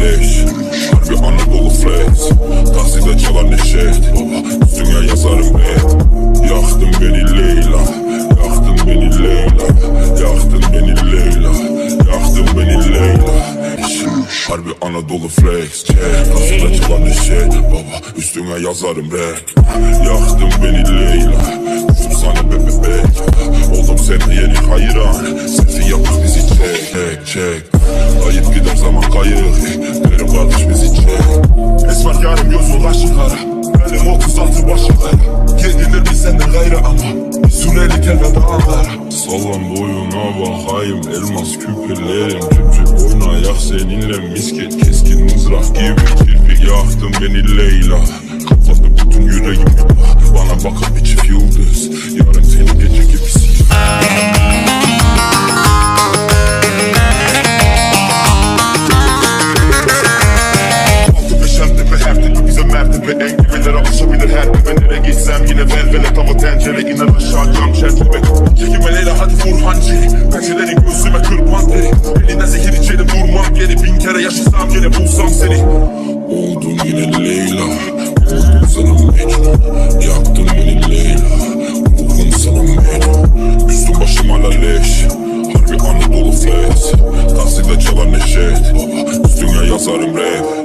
leş Harbi Anadolu flex Takside çalan Baba üstüne yazarım rap Yaktın beni Leyla Yaktın beni Leyla. Yaktın beni Leyla. Yaktın beni Leyla. Harbi Anadolu flex Check Takside çalan neşet Baba üstüne yazarım rap Yaktın beni Leyla. Düştüm sana bebe bebek Oldum senin yeni hayran. Selfie yapıp bizi çek Çek çek Zaman kayık Derim kardeş bizi çek Esmer yarım gözün ulaşı kara Benim 36 başlıklara Yedilir mi senden gayrı ama. Süreli kelme dağlara Sallan boyuna bakayım Elmas küpelerim. Tüp tüp oynayak seninle misket Keskin mızrak gibi Nereye gitsem yine velvele tava tencere iner aşağı cam çerçeve. Çekimeleyle hadi vur hançeri Pençelerin göğsüme kırpan deri Elinden zehir içerim durmam geri. Bin kere yaşasam gene bulsam seni. Oldun yine Leyla. Oldun sana Mecnun. Yaktın beni Leyla. Ruhum sana Mecnun. Üstüm başım hala leş. Harbi Anadolu flex Takside çalan neşet. Üstüne yazarım rap